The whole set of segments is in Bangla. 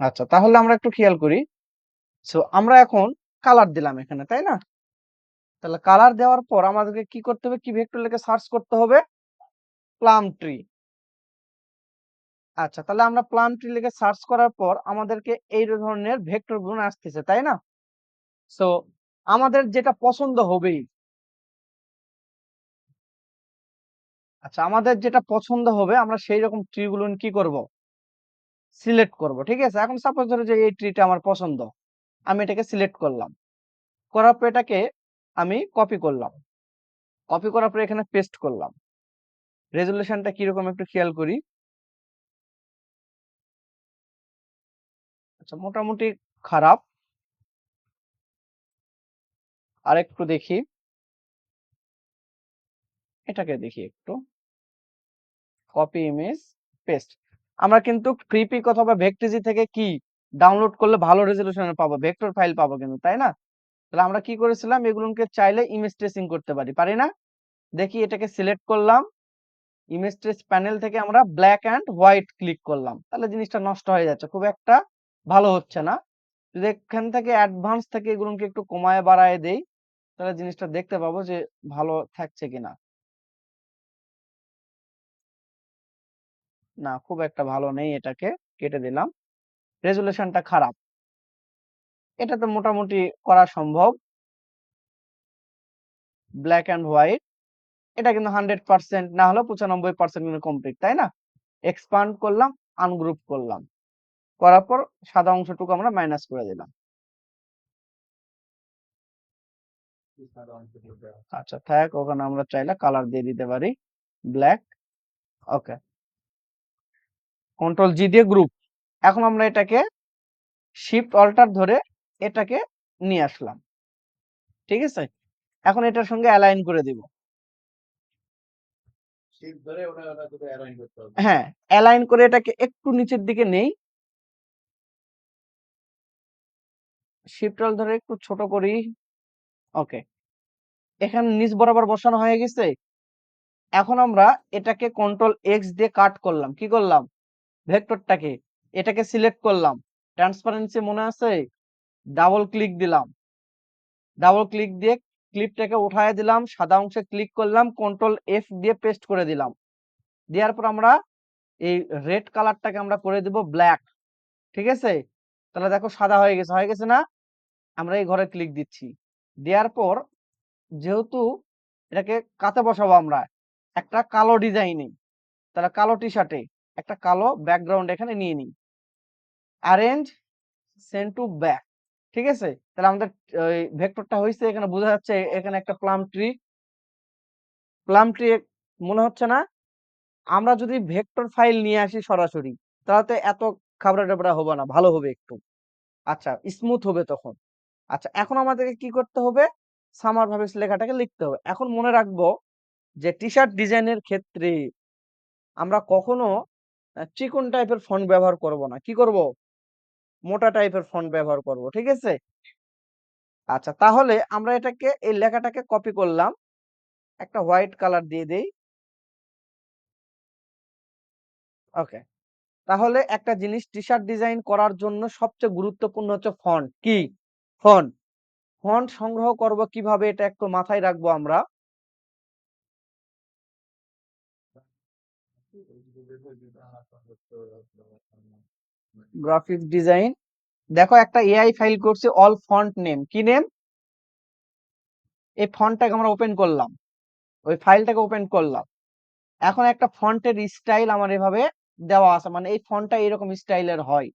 আচ্ছা তাহলে আমরা একটু খেয়াল করি। সো আমরা এখন কালার দিলাম এখানে, তাই না? তাহলে কালার দেওয়ার পর আমাদেরকে কি করতে হবে? কি ভেক্টর লিখে সার্চ করতে হবে? প্লাম ট্রি আচ্ছা তাহলে আমরা প্লাম ট্রি লিখে সার্চ করার পর আমাদেরকে এই ধরনের ভেক্টর গুণ আসতেছে, তাই না? সো আমাদের যেটা পছন্দ হবেই। আচ্ছা আমাদের যেটা পছন্দ হবে, আমরা সেই রকম ট্রি গুলো কি করব? সিলেক্ট করব, ঠিক আছে? এখন সাপোজ ধরো যে এই ট্রিটা আমার পছন্দ, আমি এটাকে সিলেক্ট করলাম। করার পর এটাকে আমি কপি করলাম। কপি করার পর এখানে পেস্ট করলাম। রেজুলেশনটা কীরকম একটু খেয়াল করি। আচ্ছা মোটামুটি খারাপ। আর একটু দেখি। এটাকে দেখি একটু। কপি ইমেজ পেস্ট আমরা কিন্তু ফ্রি পিক অথবা ভেক্টিজি থেকে কি ডাউনলোড করলে ভালো রেজলিউশনে পাবো? ভেক্টর ফাইল পাবো কিন্তু, তাই না? তাহলে আমরা কি করেছিলাম? এগুলোকে চাইলে ইমেজ ট্রেসিং করতে পারি পারি না? দেখি এটাকে সিলেক্ট করলাম ইমেজ ট্রেস প্যানেল থেকে আমরা ব্ল্যাক অ্যান্ড হোয়াইট ক্লিক করলাম, তাহলে জিনিসটা নষ্ট হয়ে যাচ্ছে, খুব একটা ভালো হচ্ছে না। যদি এখান থেকে অ্যাডভান্স থেকে এগুলোকে একটু কমায় বাড়ায় দেই, তাহলে জিনিসটা দেখতে পাবো যে ভালো থাকছে কিনা। না, খুব একটা ভালো নেই এটাকে, কেটে দিলাম। রেজুলেশনটা খারাপ। এটা তো মোটামুটি করা সম্ভব। ব্ল্যাক অ্যান্ড হোয়াইট এটা কিন্তু হান্ড্রেড পার্সেন্ট না হলেও পঁচানব্বই পার্সেন্ট কিন্তু কমপ্লিট তাই না? এক্সপান্ড করলাম আনগ্রুপ করলাম। করার পর সাদা অংশটুকু আমরা মাইনাস করে দিলাম। আচ্ছা থাক, ওখানে আমরা চাইলে কালার দিয়ে দিতে পারি। ব্ল্যাক ওকে কন্ট্রোল জি দিয়ে গ্রুপ এখন আমরা এটাকে শিফট অল্টার ধরে এটাকে নিয়ে আসলাম। ঠিক আছে? এখন এটার সঙ্গে অ্যালাইন করে দিব। হ্যাঁ অ্যালাইন করে এটাকে একটু নিচের দিকে নেই। শিফট অল ধরে একটু ছোট করি। ওকে এখানে নিচ বরাবর বসানো হয়ে গেছে। এখন আমরা এটাকে কন্ট্রোল এক্স দিয়ে কাট করলাম। কি করলাম? ভেক্টরটাকে, এটাকে সিলেক্ট করলাম। ট্রান্সপারেন্সি মনে আছে? ডাবল ক্লিক দিলাম। ডাবল ক্লিক দিয়ে ক্লিপটাকে উঠায় দিলাম, সাদা অংশে ক্লিক করলাম, কন্ট্রোল এফ দিয়ে পেস্ট করে দিলাম। দেওয়ার পর আমরা এই রেড কালারটাকে আমরা করে দিব ব্ল্যাক। ঠিক আছে? তাহলে দেখো সাদা হয়ে গেছে হয়ে গেছে না? আমরা এই ঘরে ক্লিক দিচ্ছি। দেওয়ার পর যেহেতু এটাকে কাতে বসাবো আমরা, একটা কালো ডিজাইনে, তাহলে কালো টি শার্টে একটা কালো ব্যাকগ্রাউন্ড এখানে নিয়ে নিই। অ্যারেঞ্জ সেন্ড টু ব্যাক ঠিক আছে? তাহলে আমাদের ভেক্টরটা হয়েছে এখানে বোঝা যাচ্ছে, এখানে একটা প্লাম ট্রি প্লাম ট্রি মনে হচ্ছে না? আমরা যদি ভেক্টর ফাইল নিয়ে আসি সরাসরি, তাহলে তো এত খাবড়া টাবড়া হবে না, ভালো হবে একটু। আচ্ছা স্মুথ হবে তখন। আচ্ছা এখন আমাদেরকে কি করতে হবে? সামার ভাবে লেখাটাকে লিখতে হবে। এখন মনে রাখব যে টি শার্ট ডিজাইনের ক্ষেত্রে আমরা কখনো চিকন টাইপের ফন্ট ব্যবহার করব না। কি করব? মোটা টাইপের ফন্ট ব্যবহার করব, ঠিক আছে? আচ্ছা তাহলে আমরা এটাকে, এই লেখাটাকে কপি করলাম। একটা হোয়াইট কালার দিয়ে দেই। ওকে। তাহলে একটা জিনিস টি শার্ট ডিজাইন করার জন্য সবচেয়ে গুরুত্বপূর্ণ হচ্ছে ফন্ট কি? ফন্ট ফন্ট সংগ্রহ করব কীভাবে? এটা একটু মাথায় রাখব আমরা। গ্রাফিক্স ডিজাইন দেখো একটা এআই ফাইল করছে অল ফন্ট নেম কি নেম এই ফন্টটাকে আমরা ওপেন করলাম। ওই ফাইলটাকে ওপেন করলাম। এখন একটা ফন্টের স্টাইল আমার এভাবে দেওয়া আছে। মানে এই ফন্টটা এরকম স্টাইলের হয়।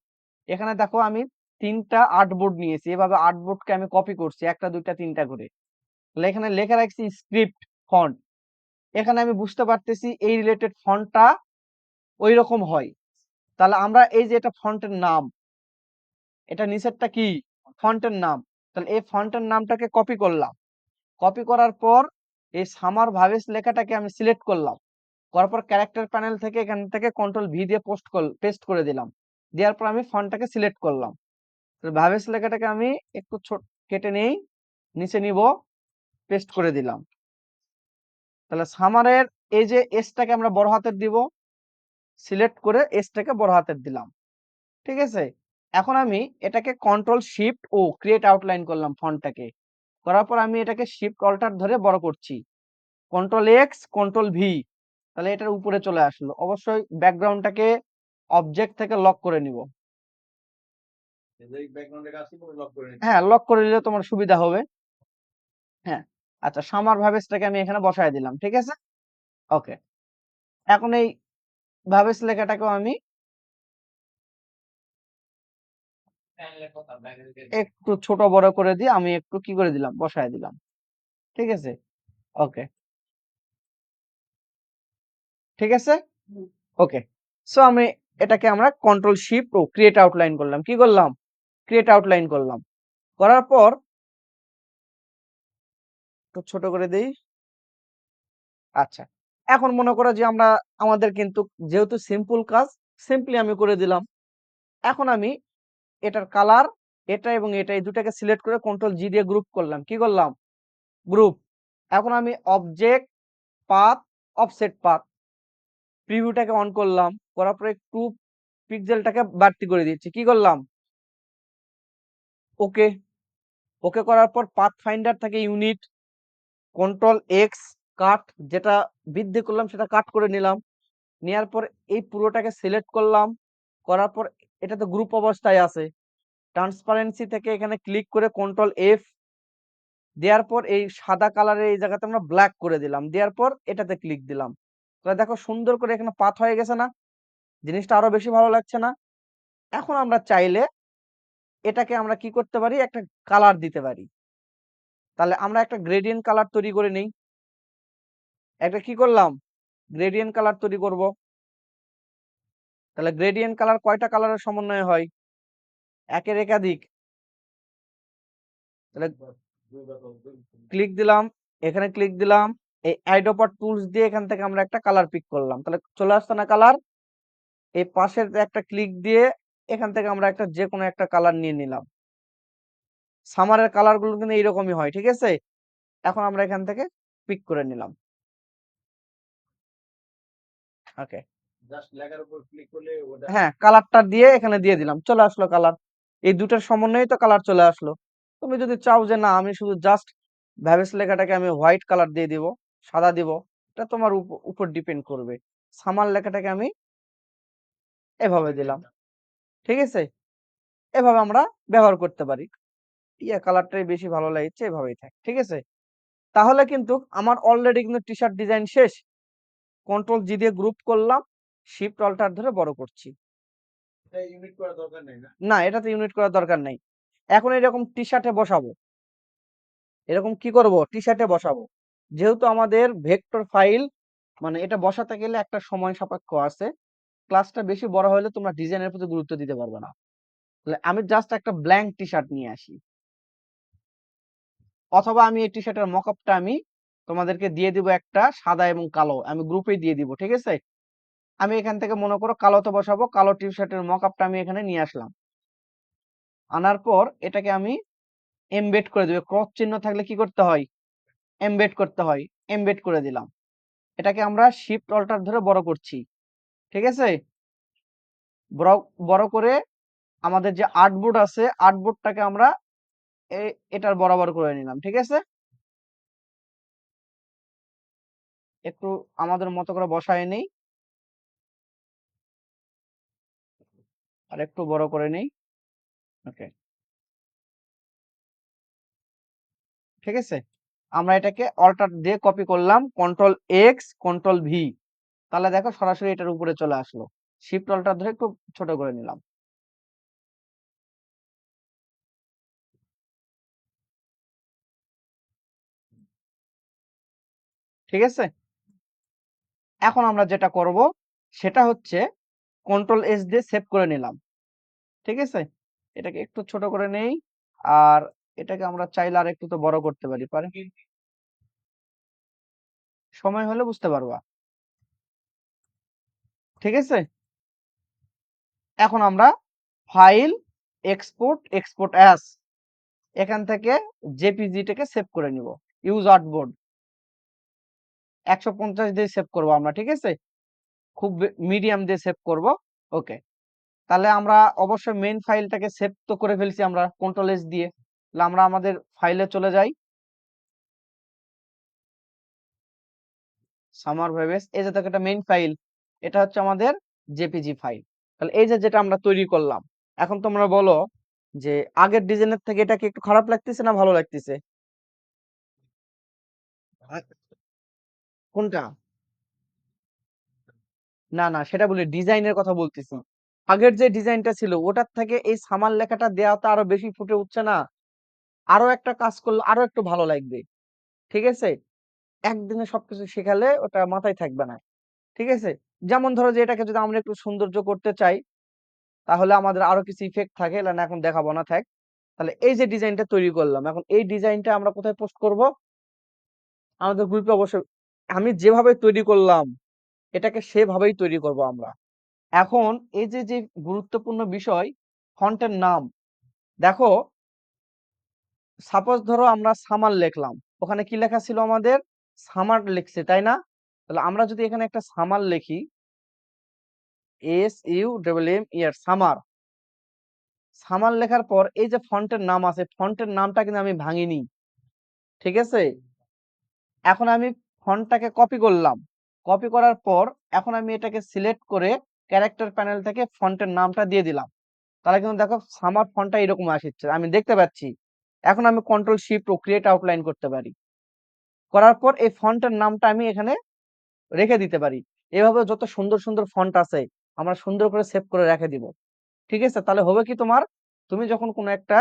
এখানে দেখো আমি তিনটা আর্টবোর্ড নিয়েছি। এভাবে আর্টবোর্ডকে আমি কপি করছি, একটা, দুইটা, তিনটা করে। এখানে লেখা রাখছি স্ক্রিপ্ট ফন্ট এখানে আমি বুঝতে পারতেছি এই রিলেটেড ফন্টটা ওই রকম হয়। তাহলে আমরা এই যে এটা ফন্টের নাম, এটা নিচেরটা কি? ফন্টের নাম। তাহলে এই ফন্টের নামটাকে কপি করলাম। কপি করার পর এই সামার ভাবেস লেখাটাকে আমি সিলেক্ট করলাম। করার পর ক্যারেক্টার প্যানেল থেকে এখান থেকে কন্ট্রোল ভি দিয়ে পোস্ট পেস্ট করে দিলাম। দেওয়ার পর আমি ফন্টটাকে সিলেক্ট করলাম। ভাবেস লেখাটাকে আমি একটু ছোট, কেটে নেই, নিচে নিব পেস্ট করে দিলাম। তাহলে সামারের এই যে এসটাকে আমরা বড় হাতের দিব সিলেক্ট করে এসটাকে বড় হাতের দিলাম ঠিক আছে? এখন আমি এটাকে control shift O create outline করলাম ফন্টটাকে করার পর আমি এটাকে শিফট অল্টার ধরে বড় করছি কন্ট্রোল এক্স কন্ট্রোল ভি তাহলে এটার উপরে চলে আসলো অবশ্যই ব্যাকগ্রাউন্ডটাকে অবজেক্ট থেকে লক করে নিব। হ্যাঁ লক করে নিলে তোমার সুবিধা হবে। হ্যাঁ আচ্ছা সামার ভাবেসটাকে আমি এখানে বসায় দিলাম ঠিক আছে? ওকে। এখন এই ভাবেস লেখাটাকেও আমি একটু ছোট বড় করে দিয়ে আমি একটু কি করে দিলাম? বসায় দিলাম ঠিক আছে? ওকে। ঠিক আছে? ওকে। সো আমি এটাকে আমরা control shift O create outline করলাম। কি করলাম? ক্রিয়েট আউটলাইন করলাম। করার পর একটু ছোট করে দিই। আচ্ছা এখন মনে করো যে আমরা, আমাদের কিন্তু যেহেতু সিম্পল কাজ সিম্পলি আমি করে দিলাম। এখন আমি এটার কালার এটা এবং এটা, এই দুটাকে সিলেক্ট করে কন্ট্রোল জি দিয়ে গ্রুপ করলাম। কি করলাম? গ্রুপ এখন আমি অবজেক্ট পাথ অফসেট পাথ প্রিভিউটাকে অন করলাম। করার পরে একটু পিক্সেলটাকে বাড়তি করে দিচ্ছি। কি করলাম? ওকে ওকে করার পর পাথ ফাইন্ডার থেকে ইউনিট কন্ট্রোল এক্স কাট যেটা বৃদ্ধি করলাম সেটা কাট করে নিলাম। নেওয়ার পর এই পুরোটাকে সিলেক্ট করলাম। করার পর এটা তো গ্রুপ অবস্থায় আছে। ট্রান্সপারেন্সি থেকে এখানে ক্লিক করে কন্ট্রোল এফ দেওয়ার পর এই সাদা কালারের এই জায়গাতে আমরা ব্ল্যাক করে দিলাম। দেওয়ার পর এটাতে ক্লিক দিলাম। তাহলে দেখো সুন্দর করে এখানে পাথ হয়ে গেছে না? জিনিসটা আরও বেশি ভালো লাগছে না? এখন আমরা চাইলে এটাকে আমরা কি করতে পারি? একটা কালার দিতে পারি। তাহলে আমরা একটা গ্রেডিয়েন্ট কালার তৈরি করে নেই। একটা কি করলাম? গ্রেডিয়েন্ট কালার তৈরি করব। তাহলে গ্রেডিয়েন্ট কালার কয়টা কালারের সমন্বয় হয়? একের একাধিক। তাহলে ক্লিক দিলাম, এখানে ক্লিক দিলাম, এই আইডোপার টুলস দিয়ে এখান থেকে আমরা একটা কালার পিক করলাম। তাহলে চলে আসতো না কালার এই পাশের একটা ক্লিক দিয়ে এখান থেকে আমরা একটা যে কোনো একটা কালার নিয়ে নিলাম। সামারের কালারগুলো কিন্তু এইরকমই হয় ঠিক আছে? এখন আমরা এখান থেকে পিক করে নিলাম। ওকে হ্যাঁ কালারটা দিয়ে এখানে দিয়ে দিলাম চলে আসলো কালার এই দুটার সমন্বয়ে তো কালার চলে আসলো। তুমি যদি চাও যে না আমি শুধু জাস্ট ভ্যাবেস লেখাটাকে আমি হোয়াইট কালার দিয়ে দিব সাদা দিব এটা তোমার উপর ডিপেন্ড করবে। সামার লেখাটাকে আমি এভাবে দিলাম ঠিক আছে? এভাবে আমরা ব্যবহার করতে পারি। ইয়া কালারটাই বেশি ভালো লাগছে এভাবেই থাকে ঠিক আছে? তাহলে কিন্তু আমার অলরেডি কিন্তু টি শার্ট ডিজাইন শেষ। কন্ট্রোল জি দিয়ে গ্রুপ করলাম শিফট অল্টার ধরে বড় করছি। না? এটাতে ইউনিট করার দরকার নাই। এখন এরকম টি শার্টে বসাবো। এরকম কি করব? টি শার্টে বসাবো। যেহেতু আমাদের ভেক্টর ফাইল মানে এটা বসাতে গেলে একটা সময় সাপেক্ষ আছে ক্লাসটা বেশি বড় হলে তোমরা ডিজাইনের প্রতি গুরুত্ব দিতে পারবে না। তাহলে আমি জাস্ট একটা ব্ল্যাঙ্ক টি শার্ট নিয়ে আসি। অথবা আমি এই টি শার্টের মকআপটা আমি তোমাদেরকে দিয়ে দিব একটা সাদা এবং কালো, আমি গ্রুপে দিয়ে দিব, ঠিক আছে? আমি এখান থেকে মনে করো কালোতে বসাবো, কালো টি শার্টের মকআপটা আমি এখানে নিয়ে আসলাম। আনার পর এটাকে আমি এমবেড করে দেবে ক্রস চিহ্ন থাকলে কি করতে হয়? এমবেড করতে হয় এমবেড করে দিলাম। এটাকে আমরা শিফট অল্টার ধরে বড় করছি, ঠিক আছে? বড় বড় করে আমাদের যে আর্টবোর্ড আছে আর্টবোর্ডটাকে আমরা এটার বরাবর করে নিলাম, ঠিক আছে? একটু আমাদের মতো করে বসায় নেই। আর একটু বড় করে নেই। ওকে। ঠিক আছে? আমরা এটাকে অল্টার দিয়ে কপি করলাম কন্ট্রোল এক্স কন্ট্রোল ভি তাহলে দেখো সরাসরি এটার উপরে চলে আসলো। শিফট অল্টার ধরে একটু ছোট করে নিলাম। ঠিক আছে? এখন আমরা যেটা করব, সেটা হচ্ছে কন্ট্রোল এস দিয়ে সেভ করে নিলাম। ঠিক আছে? এটাকে একটু ছোট করে নেই, আর এটাকে আমরা চাইলে আর একটু তো বড় করতে পারি, পারে? সময় হলে বুঝতে পারবা। ঠিক আছে? এখন আমরা ফাইল এক্সপোর্ট এক্সপোর্ট অ্যাস এখান থেকে জেপিজিটাকে সেভ করে নিব। ইউজ আর্টবোর্ড একশো পঞ্চাশ দিয়ে সেভ করব আমরা, ঠিক আছে? খুব মিডিয়াম দিয়ে সেভ করব ওকে তাহলে আমরা অবশ্যই মেইন ফাইলটাকে সেভ তো করে ফেলছি আমরা কন্ট্রোল এস দিয়ে। তাহলে আমরা আমাদের ফাইলে চলে যাই। সামার ভেবেস এই যে এটা মেইন ফাইল এটা হচ্ছে আমাদের জেপিজি ফাইল তাহলে এই যে যেটা আমরা তৈরি করলাম, এখন তোমরা বলো যে আগের ডিজাইনের থেকে এটা কি একটু খারাপ লাগতেছে না ভালো লাগতেছে? কোনটা? না না, সেটা বলি ডিজাইনের কথা বলতেছি। আগের যে ডিজাইনটা ছিল, ওটার থেকে এই সামার লেখাটা দেওয়াতে আরও বেশি ফুটে উঠছে না। আরও একটা কাজ করলে আরও একটু ভালো লাগবে। ঠিক আছে? একদিনে সবকিছু শেখালে ওটা মাথায় থাকবে না। ঠিক আছে? যেমন ধরো যে এটাকে যদি আমরা একটু সৌন্দর্য করতে চাই, তাহলে আমাদের আরও কিছু ইফেক্ট থাকে। না এখন দেখাবো না, থাক। তাহলে এই যে ডিজাইনটা তৈরি করলাম, এখন এই ডিজাইনটা আমরা কোথায় পোস্ট করব? আমাদের গ্রুপে অবশ্যই আমি যেভাবে তৈরি করলাম, এটাকে সেভাবেই তৈরি করব আমরা। এখন এই যে যে গুরুত্বপূর্ণ বিষয়, ফন্টের নাম। দেখো সাপোজ ধরো আমরা সামার লিখলাম। ওখানে কি লেখা ছিল আমাদের? সামার লিখছে, তাই না? তাহলে আমরা যদি এখানে একটা সামার লিখি S U double M E R summer. Summer লেখার পর এই যে ফন্টের নাম আছে, ফন্টের নামটা কিন্তু আমি ভাঙিনি। ঠিক আছে? এখন আমি ফন্টটাকে কপি করলাম। কপি করার পর এখন আমি এটাকে সিলেক্ট করে ক্যারেক্টার প্যানেল থেকে ফন্টের নামটা দিয়ে দিলাম। তাহলে কিন্তু দেখো সামার ফন্টটা এরকম আসছে, আমি দেখতে পাচ্ছি। এখন আমি control shift O create outline করতে পারি। করার পর এই ফন্টের নামটা আমি এখানে রেখে দিতে পারি। এভাবে যত সুন্দর সুন্দর ফন্ট আছে, আমরা সুন্দর করে সেভ করে রেখে দিব। ঠিক আছে? তাহলে হবে কি তোমার? তুমি যখন কোনো একটা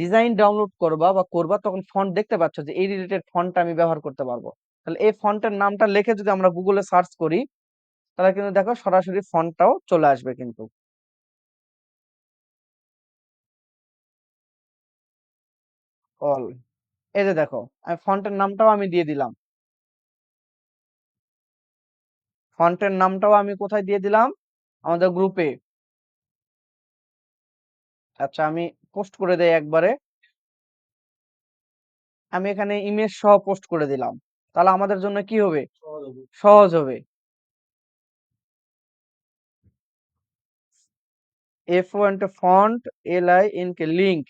ডিজাইন ডাউনলোড করবা বা করবা, তখন ফন্ট দেখতে পাচ্ছ যে এই রিলেটেড ফন্টটা আমি ব্যবহার করতে পারব। তাহলে এই ফন্টের নামটা লিখে যদি আমরা গুগলে সার্চ করি, তাহলে কিন্তু দেখো সরাসরি ফন্টটাও চলে আসবে কিন্তু। অল এই যে দেখো আমি ফন্টের নামটাও আমি দিয়ে দিলাম। ফন্টের নামটাও আমি কোথায় দিয়ে দিলাম? আমাদের গ্রুপে আচ্ছা আমি পোস্ট করে দেই একবারে। আমি এখানে ইমেজ সহ পোস্ট করে দিলাম। তাহলে আমাদের জন্য কি হবে? সহজ হবে। F one font L I N K link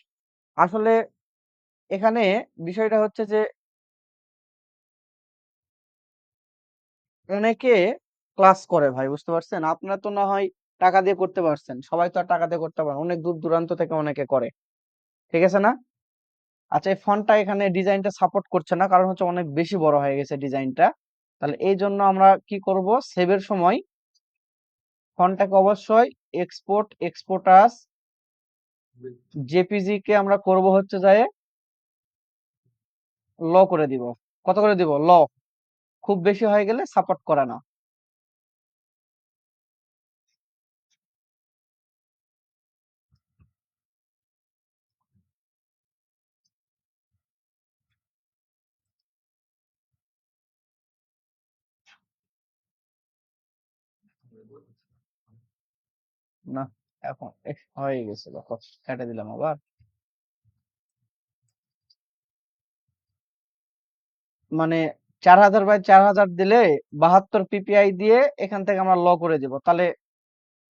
আসলে এখানে বিষয়টা হচ্ছে যে অনেকে ক্লাস করে ভাই বুঝতে পারছেন? আপনারা তো না হয় টাকা দিয়ে করতে পারছেন। সবাই তো আর টাকা দিয়ে করতে পারেন অনেক দূর দূরান্ত থেকে অনেকে করে। ঠিক আছে না? আচ্ছা এই ফন্টটা এখানে ডিজাইনটা সাপোর্ট করছে না। কারণ হচ্ছে অনেক বেশি বড় হয়ে গেছে ডিজাইনটা। তাহলে এই জন্য আমরা কি করব? সেভের সময় ফন্টটাকে অবশ্যই এক্সপোর্ট এক্সপোর্টাস জেপিজি কে আমরা করব হচ্ছে যায় ল করে দিব। কত করে দিব? ল। খুব বেশি হয়ে গেলে সাপোর্ট করে না। না এখন হয়ে গেছে দেখো কেটে দিলাম আবার। মানে চার হাজার বাই চার হাজার দিলে বাহাত্তর পিপিআই দিয়ে এখান থেকে আমরা ল করে দিব। তাহলে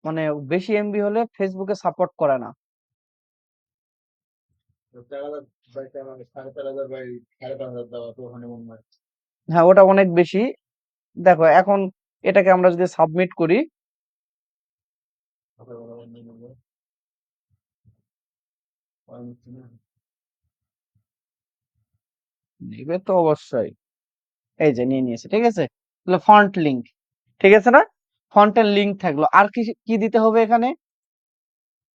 মানে বেশি এমবি হলে ফেসবুকে সাপোর্ট করে না। হ্যাঁ ওটা অনেক বেশি। দেখো এখন এটাকে আমরা যদি সাবমিট করি নিবে তো অবশ্যই। এই যে নিয়ে নিয়েছে, ঠিক আছে? ফন্ট লিঙ্ক ঠিক আছে না? ফন্টের লিঙ্ক থাকল। আর কি কি দিতে হবে এখানে?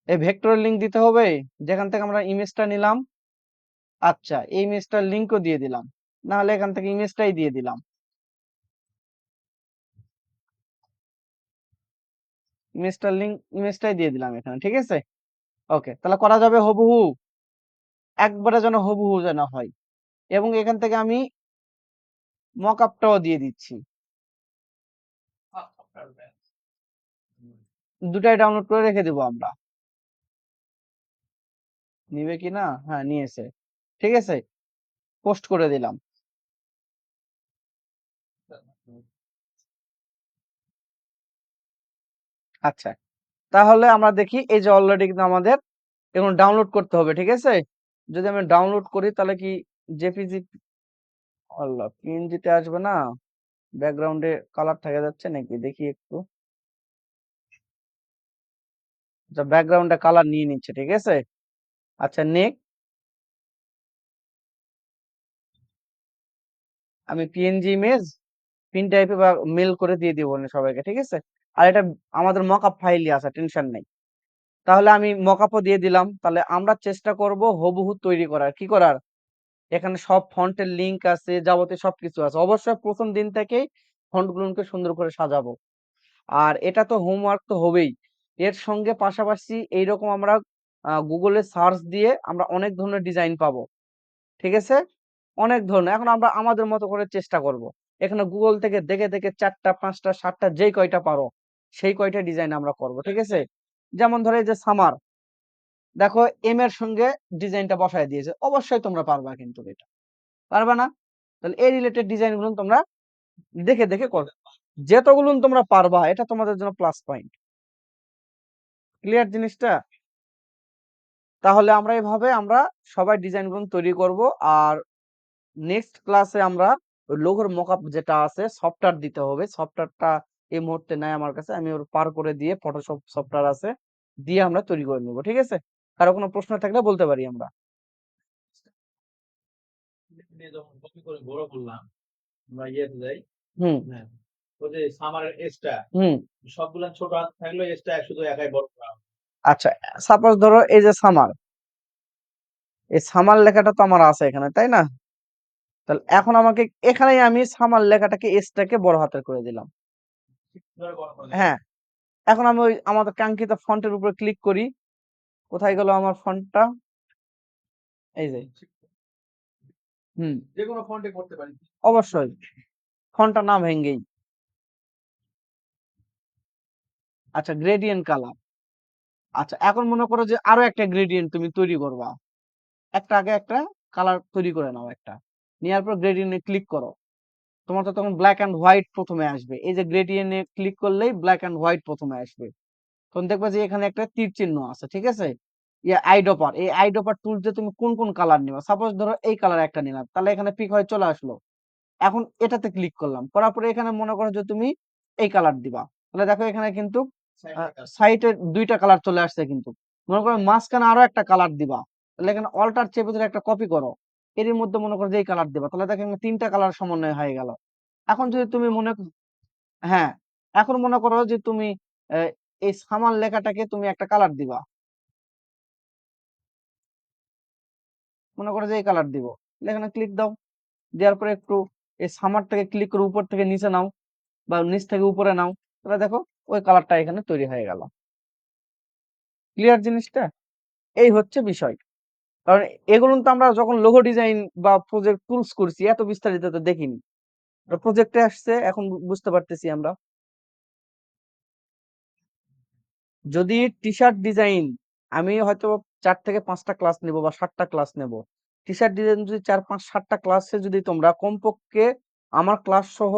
এই ভেক্টর লিঙ্ক দিতে হবে? যেখান থেকে আমরা ইমেজটা নিলাম। আচ্ছা এই ইমেজটার লিঙ্কও দিয়ে দিলাম। না হলে এখান থেকে ইমেজটাই দিয়ে দিলাম। ইমেজটার লিংক ইমেজটাই দিয়ে দিলাম এখানে, ঠিক আছে? ওকে তাহলে করা যাবে হুবহু, একবারে যেন হুবহু যেন হয়। এবং এখান থেকে আমি মক আপটাও দিয়ে দিচ্ছি। দুটাই ডাউনলোড করে রেখে দেবো আমরা। নিবে কি না? হ্যাঁ নিয়েছে। ঠিক আছে? পোস্ট করে দিলাম। আচ্ছা। তাহলে আমরা দেখি এই যে অলরেডি কিন্তু আমাদের এখন ডাউনলোড করতে হবে, ঠিক আছে? যদি আমি ডাউনলোড করি তাহলে কি জেপিজি আল্লাহ পিএনজিতে আসবে না? ব্যাকগ্রাউন্ডে কালার থেকে যাচ্ছে নাকি? দেখি একটু। আচ্ছা ব্যাকগ্রাউন্ডে কালার নিয়ে নিচ্ছে, ঠিক আছে? আচ্ছা নেক আমি পিএনজি ইমেজ পিন টাইপে বা মেল করে দিয়ে দিব সবাইকে, ঠিক আছে? আর এটা আমাদের মকআপ ফাইলই আছে টেনশন নাই। তাহলে আমি মকআপও দিয়ে দিলাম। তাহলে আমরা চেষ্টা করব হুবহু তৈরি করার। কি করার? এখানে সব ফন্টের লিংক আছে, যাবতীয় সবকিছু আছে। অবশ্যই প্রথম দিন থেকেই ফন্টগুলোকে সুন্দর করে সাজাবো। আর এটা তো হোমওয়ার্ক তো হবেই। এর সঙ্গে পাশাপাশি এইরকম আমরা গুগলে সার্চ দিয়ে আমরা অনেক ধরনের ডিজাইন পাবো। ঠিক আছে? অনেক ধরনের। এখন আমরা আমাদের মতো করে চেষ্টা করব। এখানে গুগল থেকে দেখে দেখে চারটা, পাঁচটা, সাতটা, যেই কয়টা পারো। সেই কয়টা ডিজাইন আমরা করব, ঠিক আছে? যেমন ধরো যে সামার দেখো এম এর সঙ্গে ডিজাইনটা বসায় দিয়েছে, অবশ্যই তোমরা পারবা কিন্তু এটা। পারবা না? তাহলে এই রিলেটেড ডিজাইনগুলো তোমরা দেখে দেখে করো। যতগুলো তোমরা পারবা, এটা তোমাদের জন্য প্লাস পয়েন্ট ক্লিয়ার জিনিসটা? তাহলে আমরা এভাবে আমরা সবাই ডিজাইনগুলো তৈরি করব আর নেক্সট ক্লাসে আমরা লোগোর মকআপ যেটা আছে সফটওয়্যার দিতে হবে। সফটওয়্যারটা এই মুহূর্তে নাই আমার কাছে। আমি ওর পার করে দিয়ে ফটোশপ সফটওয়্যার আছে দিয়ে আমরা তৈরি করে নেব ঠিক আছে? কারও কোনো প্রশ্ন থাকলে বলতে পারি আমরা। যখন কপি করে বড় করলাম আমরা ইয়েতে যাই হুম। হ্যাঁ ওই যে সামারের এসটা হুম। সবগুলা ছোট হাত থাকল এসটা শুধু একাই বড় করা আচ্ছা সাপোজ ধরো এই যে সামার এই সামার লেখাটা তো আমার আছে এখানে তাই না? তাহলে এখন আমাকে এখানেই আমি সামার লেখাটাকে এসটাকে বড় হাতের করে দিলাম কীভাবে বড় করা যায়? হ্যাঁ। এখন আমি ওই আমাদের কাঙ্ক্ষিত ফন্টের উপরে ক্লিক করি। কোথায় গেল আমার ফন্টটা? এই যে। হুম। যে কোনো ফন্টে করতে পারি। অবশ্যই। ফন্টটা না ভেঙ্গেই আচ্ছা গ্রেডিয়েন্ট কালার আচ্ছা এখন মনে করো যে আরও একটা গ্রেডিয়েন্ট তুমি তৈরি করবা। একটা আগে একটা কালার তৈরি করে নাও একটা। নেওয়ার পর গ্রেডিয়েন্টে ক্লিক করো। তোমার তো তখন ব্ল্যাক অ্যান্ড হোয়াইট প্রথমে আসবে। এই যে গ্রেডিয়েন্টে ক্লিক করলেই ব্ল্যাক অ্যান্ড হোয়াইট প্রথমে আসবে। তখন দেখবে যে এখানে একটা তীর চিহ্ন আছে ঠিক আছে? ইয়া আইডোপার এই আইডোপার টুল দিয়ে তুমি কোন কোন কালার নিবা? সাপোজ ধরো এই কালার একটা নিলাম তাহলে এখানে পিক হয়ে চলে আসলো। এখন এটাতে ক্লিক করলাম করার পরে এখানে মনে করো যে তুমি এই কালার দিবা। তাহলে দেখো এখানে কিন্তু সাইটে দুইটা কালার চলে আসছে কিন্তু। মনে করো মাঝখানে আরও একটা কালার দিবা। তাহলে এখানে অল্টার চেপে ধরে একটা কপি করো। এর মধ্যে মনে করো যে এই কালার দিবা। তাহলে দেখো এখানে তিনটা কালার সমন্বয় হয়ে গেল। এখন যদি তুমি মনে হ্যাঁ এখন মনে করো যে তুমি এই সামান লেখাটাকে তুমি একটা কালার দিবা। মনে করো যে এই কালার দিব। তাহলে এখানে ক্লিক দাও। দেওয়ার পরে একটু এই সামারটাকে ক্লিক করে উপর থেকে নিচে নাও বা নিচ থেকে উপরে নাও। তাহলে দেখো ওই কালারটা এখানে তৈরি হয়ে গেল। ক্লিয়ার জিনিসটা? এই হচ্ছে বিষয়। কারণ এগুলো তো আমরা যখন লোগো ডিজাইন বা প্রজেক্ট টুলস করছি, এত বিস্তারিত তো দেখিনি। প্রজেক্টে আসছে, এখন বুঝতে পারতেছি আমরা। যদি টি শার্ট ডিজাইন আমি হয়তো চার থেকে পাঁচটা ক্লাস নেব বা সাতটা ক্লাস নেব। টি শার্ট ডিজাইন যদি চার, পাঁচ, সাতটা ক্লাসে যদি তোমরা কমপক্ষে আমার ক্লাস সহ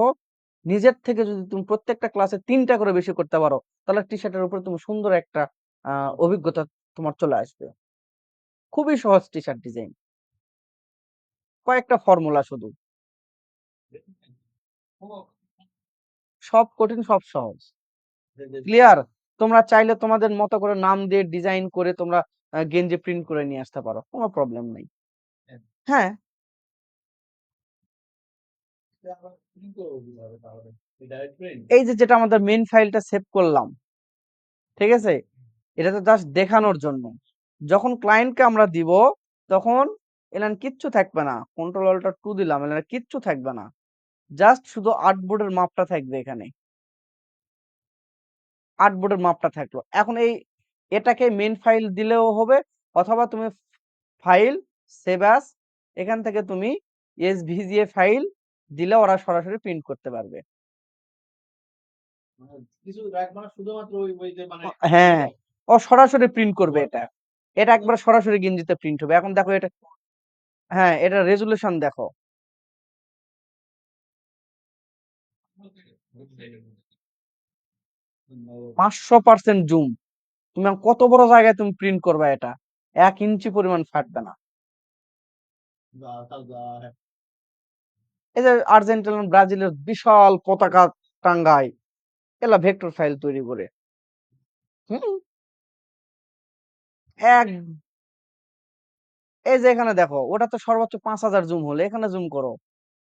নিজের থেকে যদি তুমি প্রত্যেকটা ক্লাসে তিনটা করে বেশি করতে পারো, তাহলে টি শার্টের উপরে তুমি সুন্দর একটা অভিজ্ঞতা তোমার চলে আসবে। খুবই সহজ টি শার্ট ডিজাইন। কয়েকটা ফর্মুলা শুধু। সব কঠিন, সব সহজ। ক্লিয়ার? তোমরা চাইলে তোমাদের মতো করে নাম দিয়ে ডিজাইন করে তোমরা গেঞ্জি প্রিন্ট করে নিয়ে আসতে পারো। কোনো প্রবলেম নেই। হ্যাঁ। এই যে, যেটা আমাদের মেন ফাইলটা সেভ করলাম, ঠিক আছে? এটা তো জাস্ট দেখানোর জন্য। যখন ক্লায়েন্টকে আমরা দিব তখন এলান কিচ্ছু থাকবে না। কন্ট্রোল অল্টার টু দিলাম এলান কিচ্ছু থাকবে না। জাস্ট শুধু আর্টবোর্ডের মাপটা থাকবে এখানে। আর্টবোর্ডের মাপটা থাকল। এখন এই এটাকে মেন ফাইল দিলেও হবে অথবা তুমি ফাইল সেবাস এখান থেকে তুমি এসভিজিএ ফাইল দিলে ওরা সরাসরি প্রিন্ট করতে পারবে। মানে মানে হ্যাঁ ও সরাসরি প্রিন্ট করবে এটা। এটা একবার সরাসরি গেঞ্জিতে প্রিন্ট হবে। এখন দেখো এটা হ্যাঁ এটা রেজুলেশন দেখো। পাঁচশো পার্সেন্ট জুম তুমি কত বড় জায়গায় তুমি প্রিন্ট করবা এটা? এক ইঞ্চি পরিমাণ ফাটবে না। এই যে আর্জেন্টিনা ব্রাজিলের বিশাল পতাকা টাঙ্গায়, এলা ভেক্টর ফাইল তৈরি করে। হুম। এক এই যে এখানে দেখো ওটা তো সর্বোচ্চ পাঁচ হাজার জুম হলে এখানে জুম করো।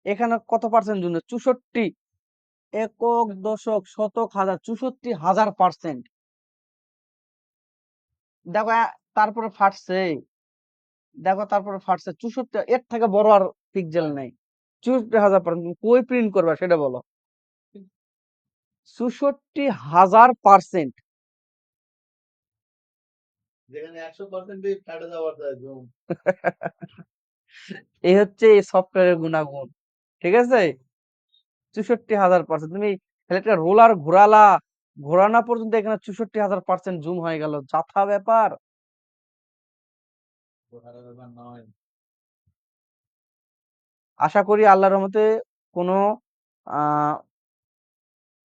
এখানে কত পার্সেন্ট জুম চৌষট্টি একক দশক শতক হাজার চৌষট্টি হাজার পার্সেন্ট দেখো তারপরে ফাটছে দেখো তারপরে ফাটছে চৌষট্টি এর থেকে বড় আর পিক্সেল নেই। চৌষট্টি হাজার পার্সেন্ট কই প্রিন্ট করবা সেটা বলো? চৌষট্টি হাজার পার্সেন্ট যেখানে একশো পার্সেন্টই ফেটে যাওয়ার যায় জুম এই হচ্ছে এই সফটওয়্যারের গুণাগুণ ঠিক আছে? চৌষট্টি হাজার পার্সেন্ট তুমি একটা রোলার ঘোরালা ঘোরানো পর্যন্ত এখানে চৌষট্টি হাজার পার্সেন্ট জুম হয়ে গেল যাথা ব্যাপার। আশা করি আল্লাহর রহমতে কোনো আহ